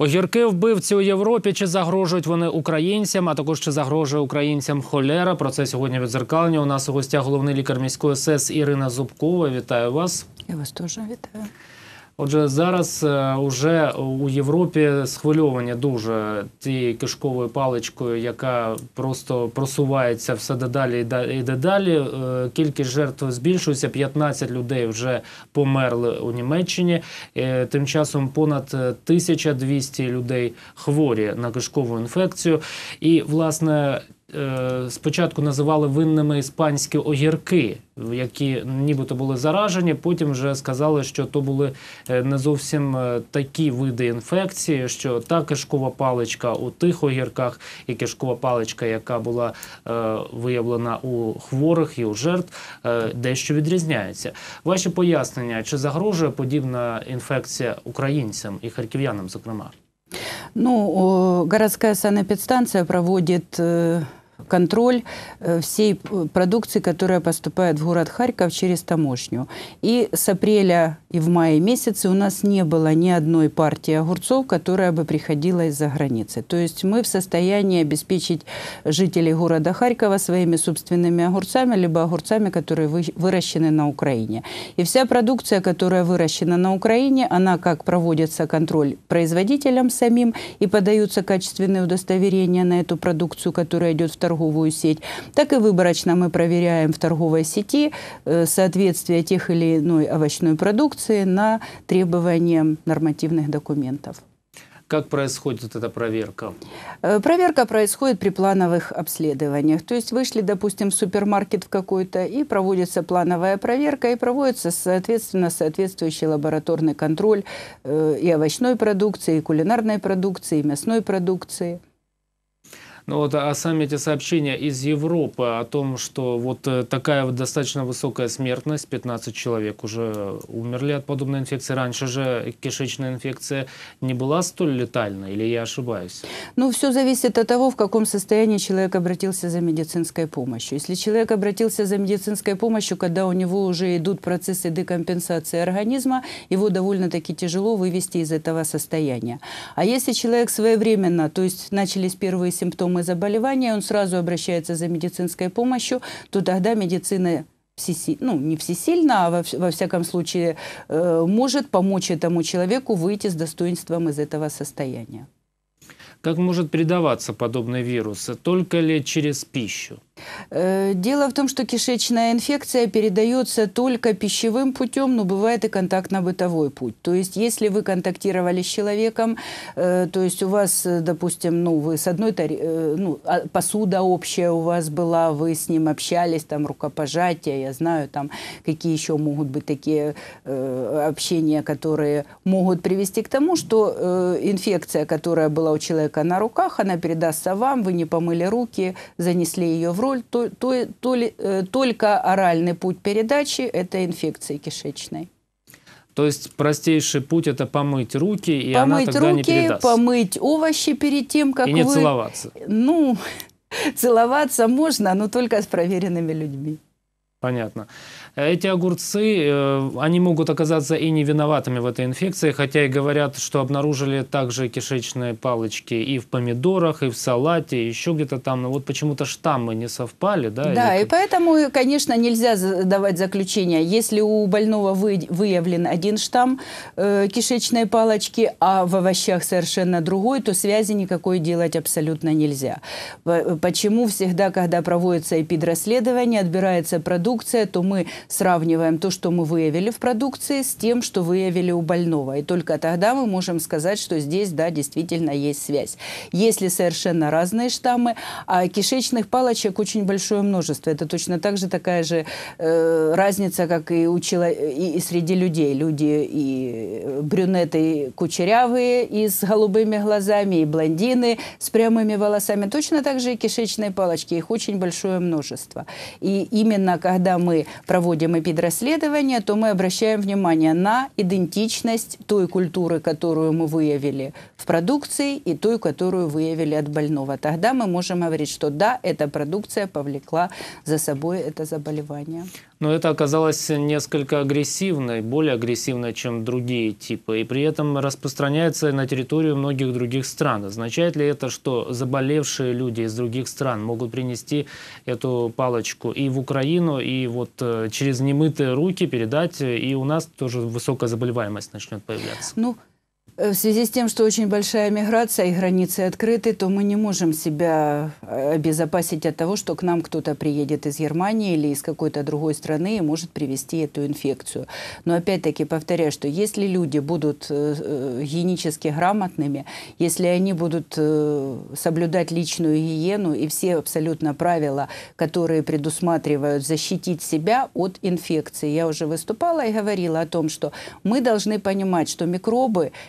Огірки вбивці у Європі чи загрожують вони українцям, а також чи загрожує українцям холера. Про це сьогодні відзеркалення. У нас у гостях головний лікар міської СЕС Ірина Зубкова. Вітаю вас. Я вас теж вітаю. Отже, зараз е, уже у Європі схвильовані дуже тією кишковою паличкою, яка просто просувається все дедалі і дедалі. Е, Кількість жертв збільшується. 15 людей вже померли у Німеччині. Е, Тим часом понад е, 1200 людей хворі на кишкову інфекцію. І, власне, спочатку називали винними іспанські огірки, які нібито були заражені. Потім вже сказали, що то були е, не зовсім е, такі види інфекції, що та кишкова паличка у тих огірках і кишкова паличка, яка була е, виявлена у хворих і у жертв, е, дещо відрізняється. Ваші пояснення, чи загрожує подібна інфекція українцям і харків'янам, зокрема? Ну, городская санэпидстанция проводит э, контроль э, всей п- продукции, которая поступает в город Харьков через таможню. И с апреля и в мае месяце у нас не было ни одной партии огурцов, которая бы приходила из-за границы. То есть мы в состоянии обеспечить жителей города Харькова своими собственными огурцами, либо огурцами, которые вы- выращены на Украине. И вся продукция, которая выращена на Украине, она как проводится контроль производителям самим и подаются качественные удостоверения на эту продукцию, которая идет в торговую сеть, так и выборочно мы проверяем в торговой сети э, соответствие тех или иной овощной продукции на требования нормативных документов. Как происходит эта проверка? Э, Проверка происходит при плановых обследованиях. То есть вышли, допустим, в супермаркет в какой-то, и проводится плановая проверка, и проводится, соответственно, соответствующий лабораторный контроль э, и овощной продукции, и кулинарной продукции, и мясной продукции. Ну вот, а сами эти сообщения из Европы о том, что вот э, такая вот достаточно высокая смертность, 15 человек уже умерли от подобной инфекции. Раньше же кишечная инфекция не была столь летальной, или я ошибаюсь? Ну, все зависит от того, в каком состоянии человек обратился за медицинской помощью. Если человек обратился за медицинской помощью, когда у него уже идут процессы декомпенсации организма, его довольно-таки тяжело вывести из этого состояния. А если человек своевременно, то есть начались первые симптомы заболевания, он сразу обращается за медицинской помощью, то тогда медицина ну, не всесильно, а во, во всяком случае э, может помочь этому человеку выйти с достоинством из этого состояния. Как может передаваться подобный вирус? Только ли через пищу? Э, Дело в том, что кишечная инфекция передается только пищевым путем, но бывает и контактно-бытовой путь. То есть, если вы контактировали с человеком, э, то есть у вас, э, допустим, ну, вы с одной тари- ну, а- посуда общая у вас была, вы с ним общались, там, рукопожатия, я знаю, там, какие еще могут быть такие общения, которые могут привести к тому, что инфекция, которая была у человека на руках, она передастся вам, вы не помыли руки, занесли ее в роль, то, то- то ли- э, только оральный путь передачи этой инфекции кишечной. То есть простейший путь это помыть руки, и она помыть тогда не руки, передаст. помыть овощи перед тем, как и не вы... целоваться. Ну, целоваться можно, но только с проверенными людьми. Понятно. Эти огурцы, э, они могут оказаться и не виноватыми в этой инфекции, хотя и говорят, что обнаружили также кишечные палочки и в помидорах, и в салате, и еще где-то там. Но вот почему-то штаммы не совпали, да? Да, или и поэтому, конечно, нельзя давать заключение. Если у больного вы- выявлен один штамм э, кишечной палочки, а в овощах совершенно другой, то связи никакой делать абсолютно нельзя. По- Почему всегда, когда проводится эпидрасследование, отбирается продукция, то мы сравниваем то, что мы выявили в продукции, с тем, что выявили у больного. И только тогда мы можем сказать, что здесь, да, действительно есть связь. Если совершенно разные штаммы, а кишечных палочек очень большое множество. Это точно так же такая же э, разница, как и, у чело- и, и среди людей. Люди и брюнеты кучерявые и с голубыми глазами, и блондины с прямыми волосами. Точно так же и кишечные палочки. Их очень большое множество. И именно когда мы проводим эпидрасследование, то мы обращаем внимание на идентичность той культуры, которую мы выявили в продукции, и той, которую выявили от больного. Тогда мы можем говорить, что да, эта продукция повлекла за собой это заболевание. Но это оказалось несколько агрессивной, более агрессивной, чем другие типы, и при этом распространяется на территорию многих других стран. Означает ли это, что заболевшие люди из других стран могут принести эту палочку и в Украину, и вот э, через немытые руки передать, и у нас тоже высокая заболеваемость начнет появляться? Ну, Э, в связи с тем, что очень большая миграция и границы открыты, то мы не можем себя э, обезопасить от того, что к нам кто-то приедет из Германии или из какой-то другой страны и может привести эту инфекцию. Но опять-таки повторяю, что если люди будут э, гигиенически грамотными, если они будут соблюдать личную гигиену и все абсолютно правила, которые предусматривают защитить себя от инфекции. Я уже выступала и говорила о том, что мы должны понимать, что микробы –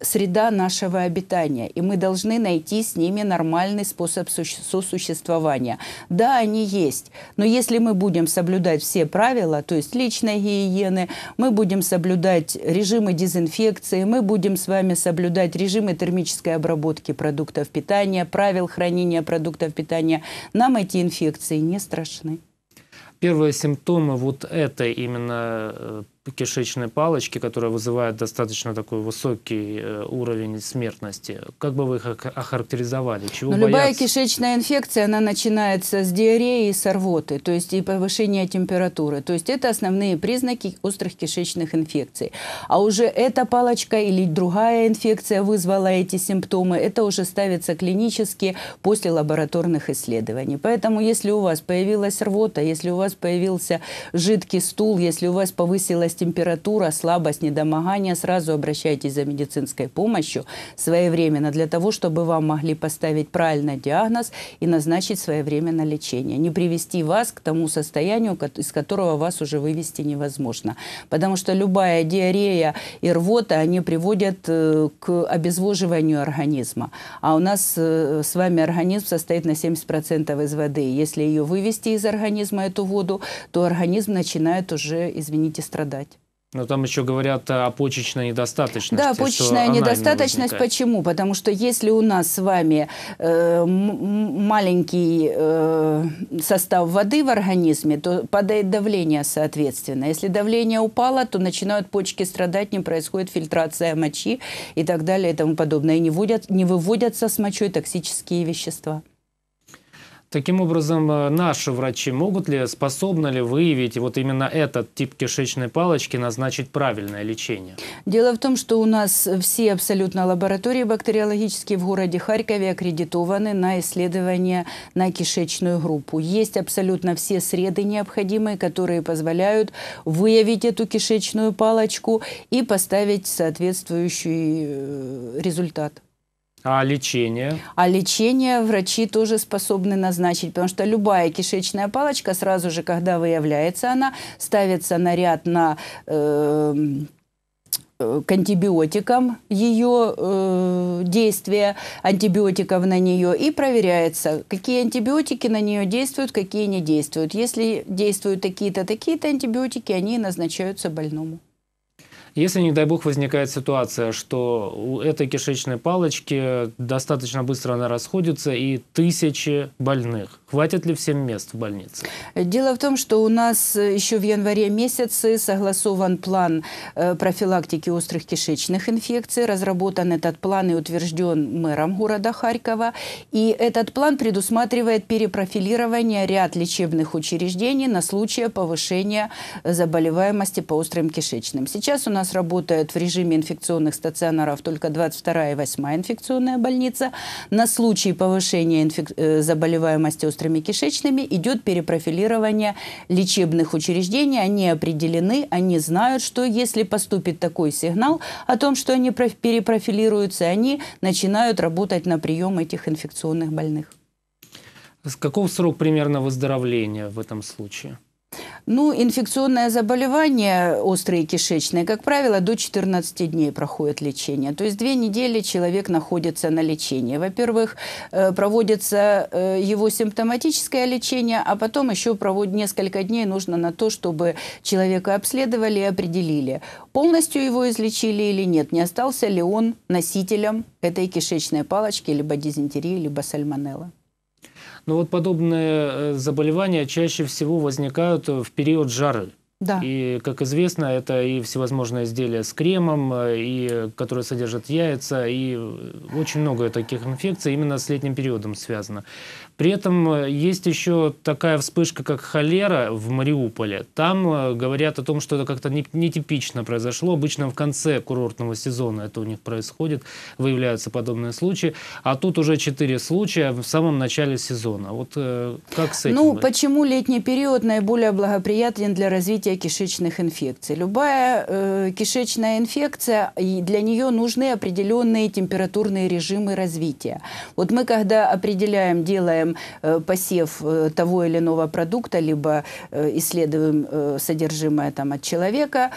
среда нашего обитания, и мы должны найти с ними нормальный способ сосуществования. Да, они есть, но если мы будем соблюдать все правила, то есть личной гигиены, мы будем соблюдать режимы дезинфекции, мы будем с вами соблюдать режимы термической обработки продуктов питания, правил хранения продуктов питания, нам эти инфекции не страшны. Первые симптомы вот этой именно э, кишечной палочки, которая вызывает достаточно такой высокий э, уровень смертности. Как бы вы их охарактеризовали? Чего Но любая кишечная инфекция, она начинается с диареи и с рвоты, то есть и повышения температуры. То есть это основные признаки острых кишечных инфекций. А уже эта палочка или другая инфекция вызвала эти симптомы, это уже ставится клинически после лабораторных исследований. Поэтому если у вас появилась рвота, если у вас появился жидкий стул, если у вас повысилась повысилась температура, слабость, недомогание, сразу обращайтесь за медицинской помощью своевременно для того, чтобы вам могли поставить правильный диагноз и назначить своевременно лечение. Не привести вас к тому состоянию, из которого вас уже вывести невозможно. Потому что любая диарея и рвота, они приводят э, к обезвоживанию организма. А у нас э, с вами организм состоит на 70% из воды. Если ее вывести из организма, эту воду, то организм начинает уже, извините, страдать. Но там еще говорят о почечной недостаточности. Да, почечная недостаточность. Не почему? Потому что если у нас с вами э, маленький э, состав воды в организме, то падает давление соответственно. Если давление упало, то начинают почки страдать, не происходит фильтрация мочи и так далее и тому подобное. И не, вводят, не выводятся с мочой токсические вещества. Таким образом, э, наши врачи могут ли, способны ли выявить вот именно этот тип кишечной палочки, назначить правильное лечение? Дело в том, что у нас все абсолютно лаборатории бактериологические в городе Харькове аккредитованы на исследования на кишечную группу. Есть абсолютно все среды необходимые, которые позволяют выявить эту кишечную палочку и поставить соответствующий э, результат. А лечение? А лечение врачи тоже способны назначить, потому что любая кишечная палочка, сразу же, когда выявляется она, ставится на ряд на... Э, к антибиотикам ее э, действия, антибиотиков на нее, и проверяется, какие антибиотики на нее действуют, какие не действуют. Если действуют такие-то, такие-то антибиотики, они назначаются больному. Если, не дай бог, возникает ситуация, что у этой кишечной палочки достаточно быстро она расходится и тысячи больных, хватит ли всем мест в больнице? Дело в том, что у нас еще в январе месяце согласован план э, профилактики острых кишечных инфекций. Разработан этот план и утвержден мэром города Харькова. И этот план предусматривает перепрофилирование ряд лечебных учреждений на случай повышения заболеваемости по острым кишечным. Сейчас у нас нас работает в режиме инфекционных стационаров только 22 и 8 инфекционная больница. На случай повышения инфек... Э, заболеваемости острыми кишечными идет перепрофилирование лечебных учреждений. Они определены, они знают, что если поступит такой сигнал о том, что они перепрофилируются, они начинают работать на прием этих инфекционных больных. Каков срок примерно выздоровления в этом случае? Ну, инфекционное заболевание, острые кишечные, как правило, до 14 дней проходит лечение. То есть две недели человек находится на лечении. Во-первых, э, проводится э, его симптоматическое лечение, а потом еще проводит несколько дней нужно на то, чтобы человека обследовали и определили, полностью его излечили или нет, не остался ли он носителем этой кишечной палочки, либо дизентерии, либо сальмонелла. Но вот подобные э, заболевания чаще всего возникают в период жары. Да. И, как известно, это и всевозможные изделия с кремом, э, и, которые содержат яйца, и очень много таких инфекций именно с летним периодом связано. При этом э, есть еще такая вспышка, как холера в Мариуполе. Там э, говорят о том, что это как-то не- нетипично произошло. Обычно в конце курортного сезона это у них происходит, выявляются подобные случаи. А тут уже четыре случая в самом начале сезона. Вот э, как с этим? Ну, быть? почему летний период наиболее благоприятен для развития кишечных инфекций? Любая э, кишечная инфекция, для нее нужны определенные температурные режимы развития. Вот мы, когда определяем, делаем э, посев э, того или иного продукта, либо э, исследуем содержимое там, от человека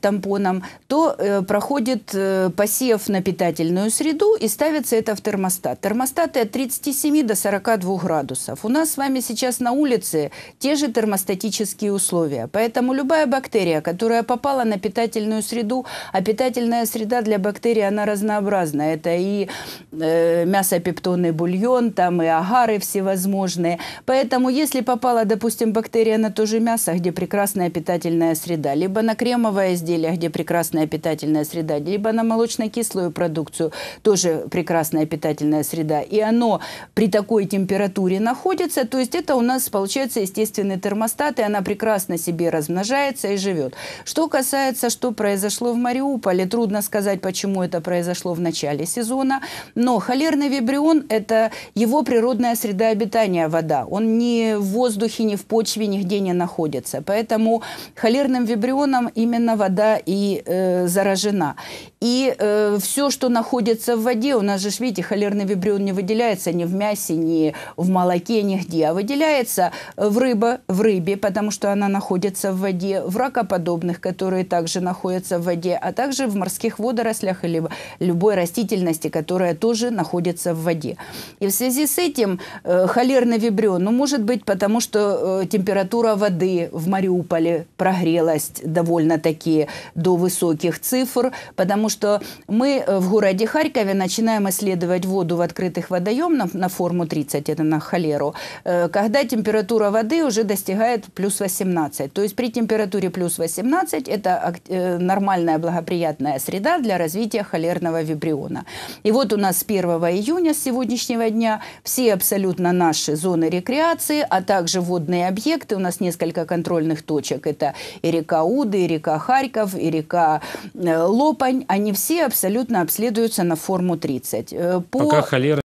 тампоном, то проходит посев на питательную среду и ставится это в термостат. Термостаты от 37 до 42 градусов. У нас с вами сейчас на улице те же термостатические условия. Поэтому любая бактерия, которая попала на питательную среду, а питательная среда для бактерий, она разнообразна. Это и э, мясопептонный бульон, там и агары всевозможные. Поэтому если попала, допустим, бактерия на то же мясо, где прекрасная питательная среда, либо на кремовое изделие, где прекрасная питательная среда, либо на молочно-кислую продукцию, тоже прекрасная питательная среда, и оно при такой температуре находится, то есть это у нас получается естественный термостат, и она прекрасно себе размножается и живет. Что касается, что произошло в Мариуполе, трудно сказать, почему это произошло в начале сезона, но холерный вибрион – это его природная среда обитания, вода. Он ни в воздухе, ни в почве, нигде не находится. Поэтому холерным вибрионом именно вода и э, заражена. И все, что находится в воде, у нас же, видите, холерный вибрион не выделяется ни в мясе, ни в молоке, нигде, а выделяется в, рыба, в рыбе, потому что она находится в воде, в ракоподобных, которые также находятся в воде, а также в морских водорослях или любой растительности, которая тоже находится в воде. И в связи с этим э, холерный вибрион, ну, может быть, потому что э, температура воды в Мариуполе прогрелась довольно-таки до высоких цифр, потому что мы э, в городе Харькове начинаем исследовать воду в открытых водоемах на форму 30, это на холеру, э, когда температура воды уже достигает плюс 18. То есть при температуре плюс 18 это нормальная благоприятная среда для развития холерного вибриона. И вот у нас с 1 июня, с сегодняшнего дня, все абсолютно наши зоны рекреации, а также водные объекты, у нас несколько контрольных точек, это и река Уды, и река Харьков, и река э, Лопань, они все абсолютно обследуются на форму 30. Э, По Пока холера